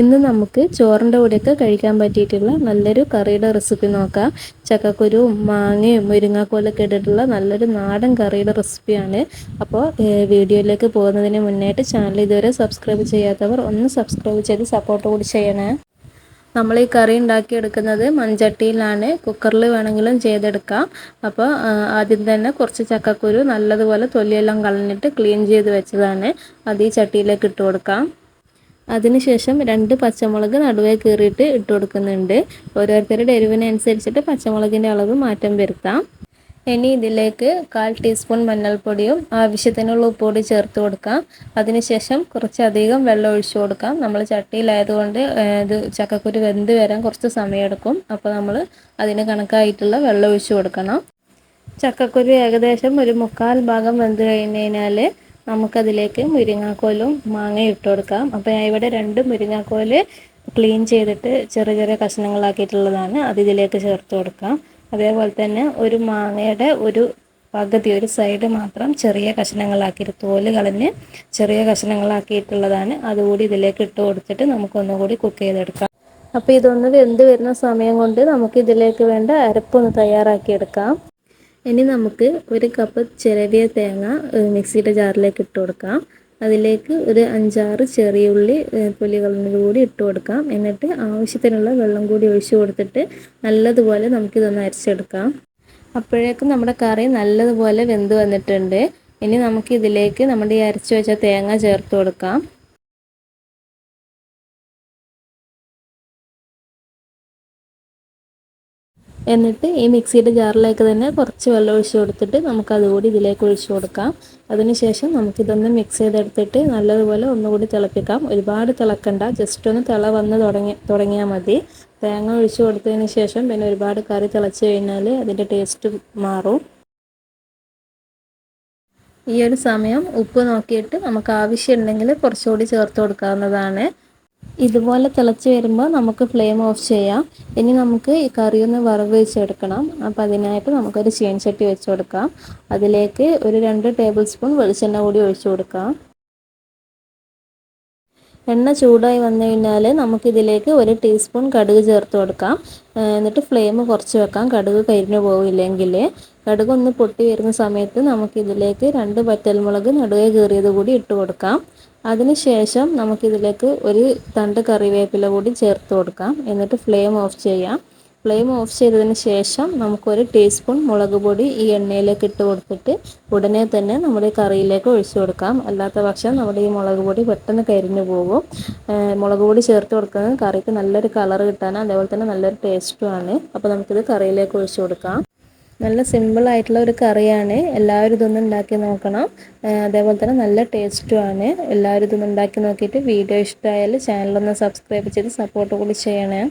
ഇന്ന് നമുക്ക് ചോറിന്റെ കൂടെയൊക്കെ കഴിക്കാൻ പറ്റിയിട്ടുള്ള നല്ലൊരു കറിയുടെ റെസിപ്പി നോക്കാം. ചക്കക്കുരുവും മാങ്ങയും മുരിങ്ങാക്കോലൊക്കെ ഇട്ടിട്ടുള്ള നല്ലൊരു നാടൻ കറിയുടെ റെസിപ്പിയാണ്. അപ്പോൾ വീഡിയോയിലേക്ക് പോകുന്നതിന് മുന്നായിട്ട് ചാനൽ ഇതുവരെ സബ്സ്ക്രൈബ് ചെയ്യാത്തവർ ഒന്ന് സബ്സ്ക്രൈബ് ചെയ്ത് സപ്പോർട്ട് കൂടി ചെയ്യണേ. നമ്മൾ ഈ കറി ഉണ്ടാക്കിയെടുക്കുന്നത് മൺചട്ടിയിലാണ്. കുക്കറിൽ വേണമെങ്കിലും ചെയ്തെടുക്കാം. അപ്പോൾ ആദ്യം തന്നെ കുറച്ച് ചക്കക്കുരു നല്ലതുപോലെ തൊലിയെല്ലാം കളഞ്ഞിട്ട് ക്ലീൻ ചെയ്ത് വെച്ചതാണ്. അത് ഈ ചട്ടിയിലേക്ക് ഇട്ട് കൊടുക്കാം. അതിനുശേഷം രണ്ട് പച്ചമുളക് നടുവേ കീറിയിട്ട് ഇട്ട് കൊടുക്കുന്നുണ്ട്. ഓരോരുത്തരുടെ എരിവിനനുസരിച്ചിട്ട് പച്ചമുളകിന്റെ അളവ് മാറ്റം വരുത്താം. ഇനി ഇതിലേക്ക് കാൽ ടീസ്പൂൺ മഞ്ഞൾപ്പൊടിയും ആവശ്യത്തിനുള്ള ഉപ്പുപൊടി ചേർത്ത് കൊടുക്കാം. അതിനുശേഷം കുറച്ചധികം വെള്ളം ഒഴിച്ചു കൊടുക്കാം. നമ്മൾ ചട്ടിയിലായതുകൊണ്ട് ഇത് ചക്കക്കുരു വെന്ത് വരാൻ കുറച്ച് സമയമെടുക്കും. അപ്പോൾ നമ്മൾ അതിന് കണക്കായിട്ടുള്ള വെള്ളം ഒഴിച്ചു കൊടുക്കണം. ചക്കക്കുരു ഏകദേശം ഒരു മുക്കാൽ ഭാഗം വെന്ത് കഴിഞ്ഞ് കഴിഞ്ഞാൽ നമുക്കതിലേക്ക് മുരിങ്ങാക്കോലും മാങ്ങയും ഇട്ട് കൊടുക്കാം. അപ്പോൾ ഞാൻ ഇവിടെ രണ്ട് മുരിങ്ങാക്കോൽ ക്ലീൻ ചെയ്തിട്ട് ചെറിയ ചെറിയ കഷ്ണങ്ങളാക്കിയിട്ടുള്ളതാണ്. അത് ഇതിലേക്ക് ചേർത്ത് കൊടുക്കാം. അതേപോലെ തന്നെ ഒരു മാങ്ങയുടെ ഒരു പകുതി ഒരു സൈഡ് മാത്രം ചെറിയ കഷ്ണങ്ങളാക്കിയിട്ട് തോൽ കളഞ്ഞ് ചെറിയ കഷ്ണങ്ങളാക്കിയിട്ടുള്ളതാണ്. അതുകൂടി ഇതിലേക്ക് ഇട്ട് കൊടുത്തിട്ട് നമുക്കൊന്നുകൂടി കുക്ക് ചെയ്തെടുക്കാം. അപ്പോൾ ഇതൊന്ന് വെന്ത് വരുന്ന സമയം കൊണ്ട് നമുക്ക് ഇതിലേക്ക് വേണ്ട അരപ്പൊന്ന് തയ്യാറാക്കിയെടുക്കാം. ഇനി നമുക്ക് ഒരു കപ്പ് ചിരവിയ തേങ്ങ മിക്സിയുടെ ജാറിലേക്ക് ഇട്ട് കൊടുക്കാം. അതിലേക്ക് ഒരു അഞ്ചാറ് ചെറിയ ഉള്ളി തൊലി കൂടി ഇട്ട് കൊടുക്കാം. എന്നിട്ട് ആവശ്യത്തിനുള്ള വെള്ളം കൂടി ഒഴിച്ചു കൊടുത്തിട്ട് നല്ലതുപോലെ നമുക്കിതൊന്ന് അരച്ചെടുക്കാം. അപ്പോഴേക്കും നമ്മുടെ കറി നല്ലതുപോലെ വെന്ത് വന്നിട്ടുണ്ട്. ഇനി നമുക്ക് ഇതിലേക്ക് നമ്മുടെ ഈ അരച്ചു വെച്ച തേങ്ങ ചേർത്ത് കൊടുക്കാം. എന്നിട്ട് ഈ മിക്സിയുടെ ജാറിലേക്ക് തന്നെ കുറച്ച് വെള്ളം ഒഴിച്ചു കൊടുത്തിട്ട് നമുക്ക് അതുകൂടി ഇതിലേക്ക് ഒഴിച്ചു കൊടുക്കാം. അതിനുശേഷം നമുക്കിതൊന്ന് മിക്സ് ചെയ്തെടുത്തിട്ട് നല്ലതുപോലെ ഒന്നുകൂടി തിളപ്പിക്കാം. ഒരുപാട് തിളക്കണ്ട ജസ്റ്റ് ഒന്ന് തിള വന്ന് തുടങ്ങി തുടങ്ങിയാൽ മതി. തേങ്ങ ഒഴിച്ചു കൊടുത്തതിന് ശേഷം പിന്നെ ഒരുപാട് കറി തിളച്ച് കഴിഞ്ഞാൽ അതിന്റെ ടേസ്റ്റ് മാറും. ഈ ഒരു സമയം ഉപ്പ് നോക്കിയിട്ട് നമുക്ക് ആവശ്യമുണ്ടെങ്കിൽ കുറച്ചുകൂടി ചേർത്ത് കൊടുക്കാവുന്നതാണ്. ഇതുപോലെ തിളച്ച് വരുമ്പോൾ നമുക്ക് ഫ്ലെയിം ഓഫ് ചെയ്യാം. ഇനി നമുക്ക് ഈ കറി ഒന്ന് വറവ് വെച്ചെടുക്കണം. അപ്പോൾ അതിനായിട്ട് നമുക്കൊരു ചീൻചട്ടി വെച്ച് കൊടുക്കാം. അതിലേക്ക് ഒരു രണ്ട് ടേബിൾ സ്പൂൺ വെളിച്ചെണ്ണ കൂടി ഒഴിച്ചു കൊടുക്കാം. എണ്ണ ചൂടായി വന്നു കഴിഞ്ഞാൽ നമുക്കിതിലേക്ക് ഒരു ടീസ്പൂൺ കടുക് ചേർത്ത് കൊടുക്കാം. എന്നിട്ട് ഫ്ലെയിം കുറച്ച് വെക്കാം. കടുക് കരിഞ്ഞു പോവില്ലെങ്കിൽ കടുക് ഒന്ന് പൊട്ടി വരുന്ന സമയത്ത് നമുക്കിതിലേക്ക് രണ്ട് പറ്റൽമുളക് നടുവേ കീറിയത് കൂടി ഇട്ട് കൊടുക്കാം. അതിനുശേഷം നമുക്കിതിലേക്ക് ഒരു തണ്ട് കറിവേപ്പില കൂടി ചേർത്ത് കൊടുക്കാം. എന്നിട്ട് ഫ്ലെയിം ഓഫ് ചെയ്യാം. ഫ്ലെയിം ഓഫ് ചെയ്തതിന് ശേഷം നമുക്കൊരു ടീസ്പൂൺ മുളക് പൊടി ഈ എണ്ണയിലേക്ക് ഇട്ട് കൊടുത്തിട്ട് ഉടനെ തന്നെ നമ്മുടെ കറിയിലേക്ക് ഒഴിച്ചു കൊടുക്കാം. അല്ലാത്ത പക്ഷം നമ്മുടെ ഈ മുളക് പൊടി പെട്ടെന്ന് കരിഞ്ഞു പോകും. മുളക് പൊടി ചേർത്ത് കൊടുക്കുന്നത് കറിക്ക് നല്ലൊരു കളർ കിട്ടാനും അതേപോലെ തന്നെ നല്ലൊരു ടേസ്റ്റുമാണ് അപ്പോൾ നമുക്കിത് കറിയിലേക്ക് ഒഴിച്ചു കൊടുക്കാം. നല്ല സിമ്പിൾ ആയിട്ടുള്ള ഒരു കറിയാണ്. എല്ലാവരും ഇതൊന്ന് ഉണ്ടാക്കി നോക്കണം. അതേപോലെ തന്നെ നല്ല ടേസ്റ്റുമാണ് എല്ലാവരും ഇതൊന്ന് ഉണ്ടാക്കി നോക്കിയിട്ട് വീഡിയോ ഇഷ്ടമായാൽ ചാനലൊന്ന് സബ്സ്ക്രൈബ് ചെയ്ത് സപ്പോർട്ട് കൂടി ചെയ്യണേ.